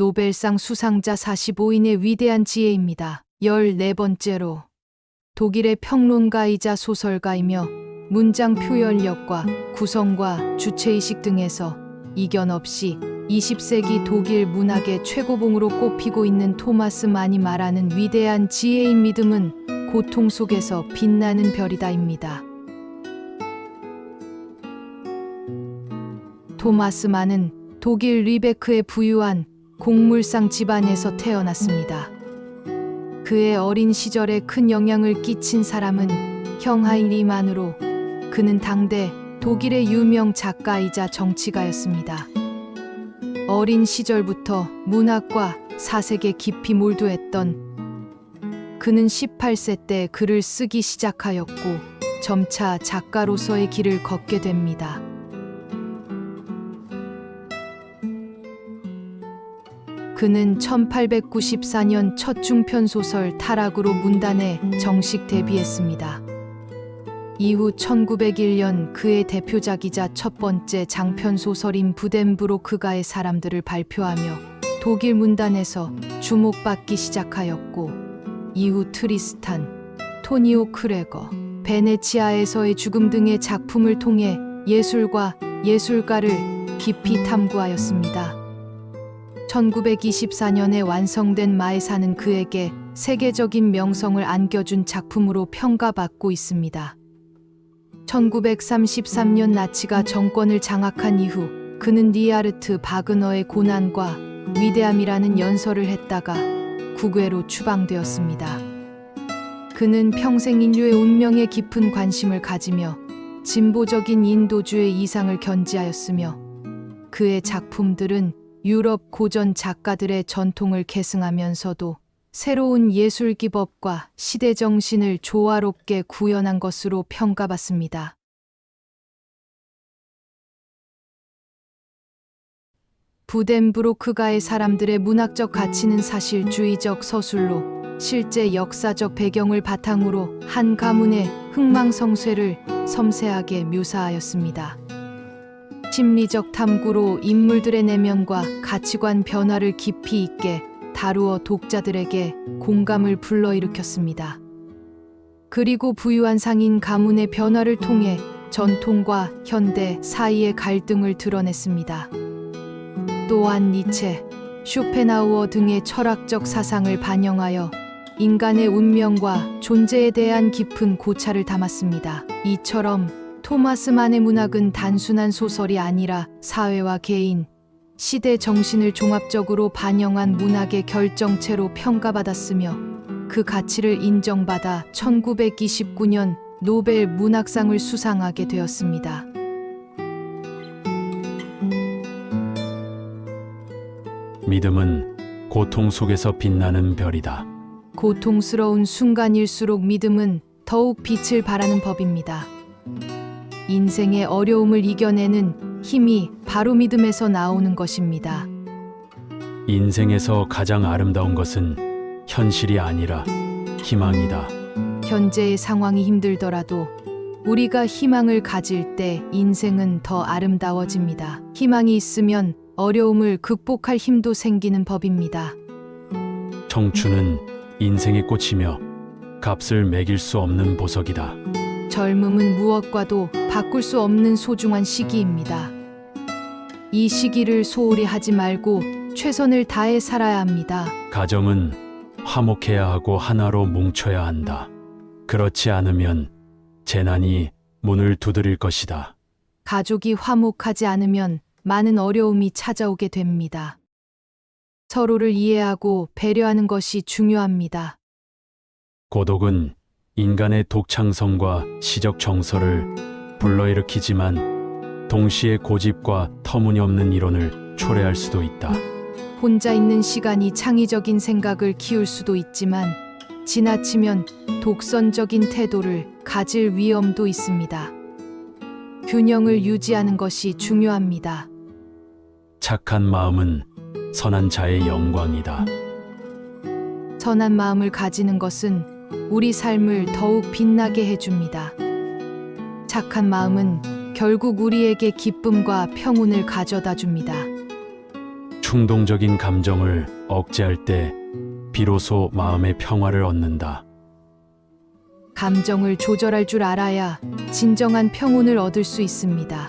노벨상 수상자 45인의 위대한 지혜입니다. 14번째로 독일의 평론가이자 소설가이며 문장 표현력과 구성과 주체의식 등에서 이견 없이 20세기 독일 문학의 최고봉으로 꼽히고 있는 토마스 만이 말하는 위대한 지혜인 믿음은 고통 속에서 빛나는 별이다입니다. 토마스 만은 독일 리베크의 부유한 곡물상 집안에서 태어났습니다. 그의 어린 시절에 큰 영향을 끼친 사람은 형 하이리만으로 그는 당대 독일의 유명 작가이자 정치가였습니다. 어린 시절부터 문학과 사색에 깊이 몰두했던 그는 18세 때 글을 쓰기 시작하였고 점차 작가로서의 길을 걷게 됩니다. 그는 1894년 첫 중편 소설 타락으로 문단에 정식 데뷔했습니다. 이후 1901년 그의 대표작이자 첫 번째 장편 소설인 부덴브로크가의 사람들을 발표하며 독일 문단에서 주목받기 시작하였고 이후 트리스탄, 토니오 크레거, 베네치아에서의 죽음 등의 작품을 통해 예술과 예술가를 깊이 탐구하였습니다. 1924년에 완성된 마에사는 그에게 세계적인 명성을 안겨준 작품으로 평가받고 있습니다. 1933년 나치가 정권을 장악한 이후 그는 리아르트 바그너의 고난과 위대함이라는 연설을 했다가 국외로 추방되었습니다. 그는 평생 인류의 운명에 깊은 관심을 가지며 진보적인 인도주의 이상을 견지하였으며 그의 작품들은 유럽 고전 작가들의 전통을 계승하면서도 새로운 예술 기법과 시대 정신을 조화롭게 구현한 것으로 평가받습니다. 부덴브로크가의 사람들의 문학적 가치는 사실주의적 서술로 실제 역사적 배경을 바탕으로 한 가문의 흥망성쇠를 섬세하게 묘사하였습니다. 심리적 탐구로 인물들의 내면과 가치관 변화를 깊이 있게 다루어 독자들에게 공감을 불러일으켰습니다. 그리고 부유한 상인 가문의 변화를 통해 전통과 현대 사이의 갈등을 드러냈습니다. 또한 니체, 쇼펜하우어 등의 철학적 사상을 반영하여 인간의 운명과 존재에 대한 깊은 고찰을 담았습니다. 이처럼 토마스만의 문학은 단순한 소설이 아니라 사회와 개인, 시대 정신을 종합적으로 반영한 문학의 결정체로 평가받았으며 그 가치를 인정받아 1929년 노벨 문학상을 수상하게 되었습니다. 믿음은 고통 속에서 빛나는 별이다. 고통스러운 순간일수록 믿음은 더욱 빛을 발하는 법입니다. 인생의 어려움을 이겨내는 힘이 바로 믿음에서 나오는 것입니다. 인생에서 가장 아름다운 것은 현실이 아니라 희망이다. 현재의 상황이 힘들더라도 우리가 희망을 가질 때 인생은 더 아름다워집니다. 희망이 있으면 어려움을 극복할 힘도 생기는 법입니다. 청춘은 인생의 꽃이며 값을 매길 수 없는 보석이다. 젊음은 무엇과도 바꿀 수 없는 소중한 시기입니다. 이 시기를 소홀히 하지 말고 최선을 다해 살아야 합니다. 가정은 화목해야 하고 하나로 뭉쳐야 한다. 그렇지 않으면 재난이 문을 두드릴 것이다. 가족이 화목하지 않으면 많은 어려움이 찾아오게 됩니다. 서로를 이해하고 배려하는 것이 중요합니다. 고독은 인간의 독창성과 시적 정서를 불러일으키지만 동시에 고집과 터무니없는 이론을 초래할 수도 있다. 혼자 있는 시간이 창의적인 생각을 키울 수도 있지만 지나치면 독선적인 태도를 가질 위험도 있습니다. 균형을 유지하는 것이 중요합니다. 착한 마음은 선한 자의 영광이다. 선한 마음을 가지는 것은 우리 삶을 더욱 빛나게 해줍니다. 착한 마음은 결국 우리에게 기쁨과 평온을 가져다 줍니다. 충동적인 감정을 억제할 때 비로소 마음의 평화를 얻는다. 감정을 조절할 줄 알아야 진정한 평온을 얻을 수 있습니다.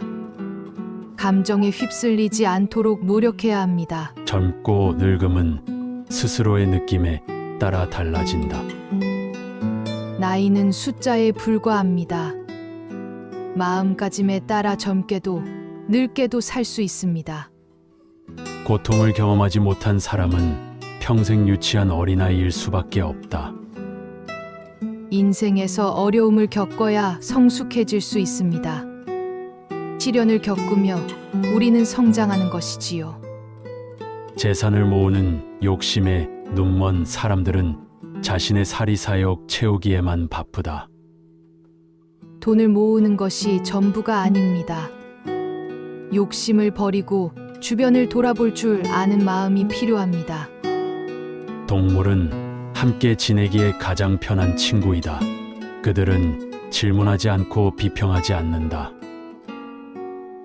감정에 휩쓸리지 않도록 노력해야 합니다. 젊고 늙음은 스스로의 느낌에 따라 달라진다. 나이는 숫자에 불과합니다. 마음가짐에 따라 젊게도 늙게도 살 수 있습니다. 고통을 경험하지 못한 사람은 평생 유치한 어린아이일 수밖에 없다. 인생에서 어려움을 겪어야 성숙해질 수 있습니다. 시련을 겪으며 우리는 성장하는 것이지요. 재산을 모으는 욕심에 눈먼 사람들은 자신의 사리사욕 채우기에만 바쁘다. 돈을 모으는 것이 전부가 아닙니다. 욕심을 버리고 주변을 돌아볼 줄 아는 마음이 필요합니다. 동물은 함께 지내기에 가장 편한 친구이다. 그들은 질문하지 않고 비평하지 않는다.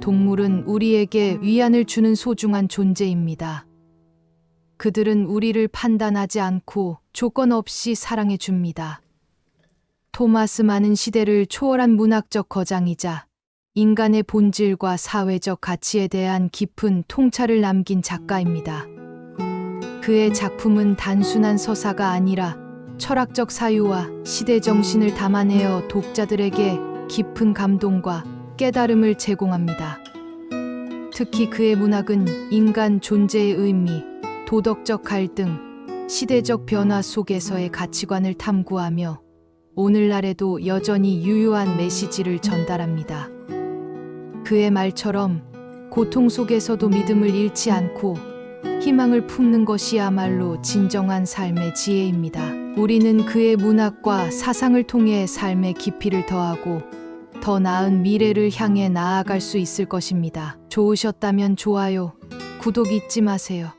동물은 우리에게 위안을 주는 소중한 존재입니다. 그들은 우리를 판단하지 않고 조건 없이 사랑해 줍니다. 토마스 만은 시대를 초월한 문학적 거장이자 인간의 본질과 사회적 가치에 대한 깊은 통찰을 남긴 작가입니다. 그의 작품은 단순한 서사가 아니라 철학적 사유와 시대 정신을 담아내어 독자들에게 깊은 감동과 깨달음을 제공합니다. 특히 그의 문학은 인간 존재의 의미, 도덕적 갈등, 시대적 변화 속에서의 가치관을 탐구하며 오늘날에도 여전히 유효한 메시지를 전달합니다. 그의 말처럼 고통 속에서도 믿음을 잃지 않고 희망을 품는 것이야말로 진정한 삶의 지혜입니다. 우리는 그의 문학과 사상을 통해 삶의 깊이를 더하고 더 나은 미래를 향해 나아갈 수 있을 것입니다. 좋으셨다면 좋아요, 구독 잊지 마세요.